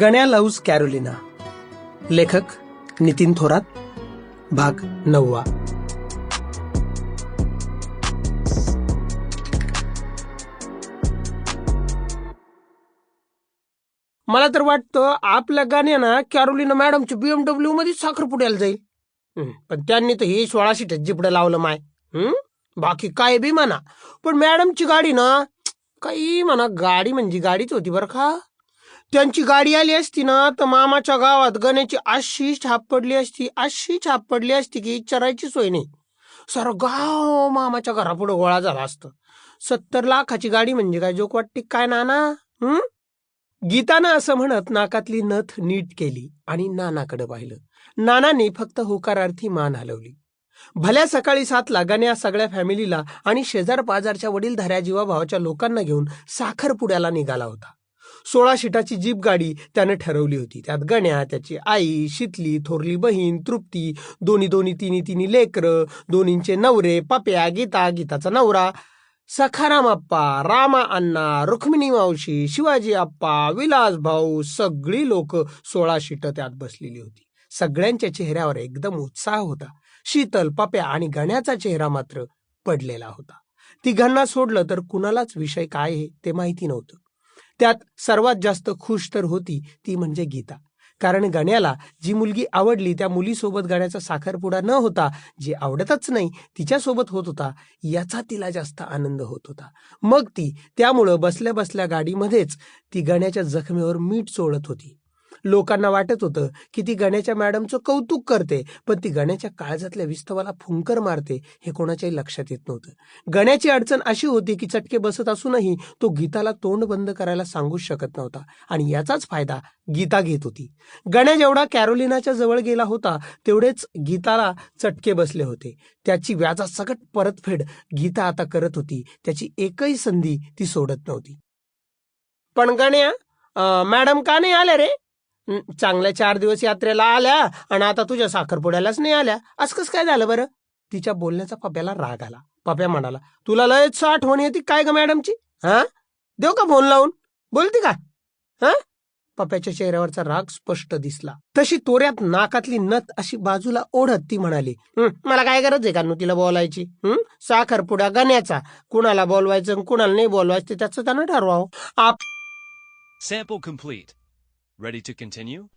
गण्या loves Carolina. लेखक नितीन थोरात. भाग नववा. मला तर वाटतं आपल्या गाण्याना कॅरोलिना मॅडमच्या बीएमडब्ल्यू मध्ये साखरपुड्याला जाईल. पण त्यांनी तर हे सोळा सीट जिपडं लावलं माय. बाकी काय बी म्हणा. पण मॅडमची गाडी ना काही म्हणा गाडी म्हणजे गाडीच होती बरं का. त्यांची गाडी आली असती ना तर मामाच्या गावात गण्याची अशी छाप पडली असती. अशी छाप पडली असती की विचारायची सोय नाही. सर गाव मामाच्या घरापुढं गोळा झाला असतं. सत्तर लाखाची गाडी म्हणजे काय जोक वाटते काय नाना? हम्म गीतानं असं म्हणत नाकातली नथ नीट केली आणि नानाकडे पाहिलं. नानाने फक्त होकारार्थी मान हलवली. भल्या सकाळी सातला गण्या सगळ्या फॅमिलीला आणि शेजार पाजारच्या वडीलधाऱ्या जीवाभावाच्या लोकांना घेऊन साखरपुड्याला निघाला होता. सोळा शिटाची जीप गाडी त्यानं ठरवली होती. त्यात गण्या त्याची आई शितली थोरली बहीण तृप्ती दोन्ही दोन्ही तिन्ही तिन्ही लेकरं दोन्हींचे नवरे पप्या गीता गीताचा नवरा सखाराम आप्पा रामा अण्णा रुक्मिणी मावशी शिवाजी आप्पा विलास भाऊ सगळी लोक सोळा शिटं त्यात बसलेली होती. सगळ्यांच्या चेहऱ्यावर एकदम उत्साह होता. शीतल पप्या आणि गण्याचा चेहरा मात्र पडलेला होता. तिघांना सोडलं तर कुणालाच विषय काय आहे ते माहिती नव्हतं. त्यात सर्वात जास्त खुश तर होती ती म्हणजे गीता. कारण गण्याला जी मुलगी आवडली त्या मुलीसोबत गण्याचा साखरपुडा न होता जी आवडतच नाही तिच्यासोबत होत होता याचा तिला जास्त आनंद होत होता. मग ती त्यामुळं बसल्या बसल्या गाडीमध्येच ती गण्याच्या जखमेवर मीठ चोळत होती. लोकांना वाटत होतं की ती गण्याच्या मॅडमचं कौतुक करते पण ती गण्याच्या काळजातल्या विस्तवाला फुंकर मारते हे कोणाच्याही लक्षात येत नव्हतं. गण्याची अडचण अशी होती की चटके बसत असूनही तो गीताला तोंड बंद करायला सांगूच शकत नव्हता आणि याचाच फायदा गीता घेत होती. गण्या जेवढा कॅरोलिनाच्या जवळ गेला होता तेवढेच गीताला चटके बसले होते. त्याची व्याजा सकट परतफेड गीता आता करत होती. त्याची एकही संधी ती सोडत नव्हती. पण गण्या अं, मॅडम का नाही आल्या रे? चांगल्या चार दिवस यात्रेला आल्या आणि आता तुझ्या साखरपुड्यालाच नाही आल्या. असं कसं काय झालं बरं? तिच्या बोलण्याचा पप्याला राग आला. पप्या म्हणाला तुला लयच आठवण येते काय ग मॅडमची? हा? देऊ का फोन लावून? बोलती का? हा? पप्याच्या चेहऱ्यावरचा राग स्पष्ट दिसला. तशी तोऱ्यात नाकातली नथ अशी बाजूला ओढत ती म्हणाली मला काय गरज आहे का नु तिला बोलायची? हम्म साखरपुडा गण्याचा. कुणाला बोलवायचं कुणाला नाही बोलवायचं त्याचं त्यानं ठरवावं. आप sample complete Ready to continue?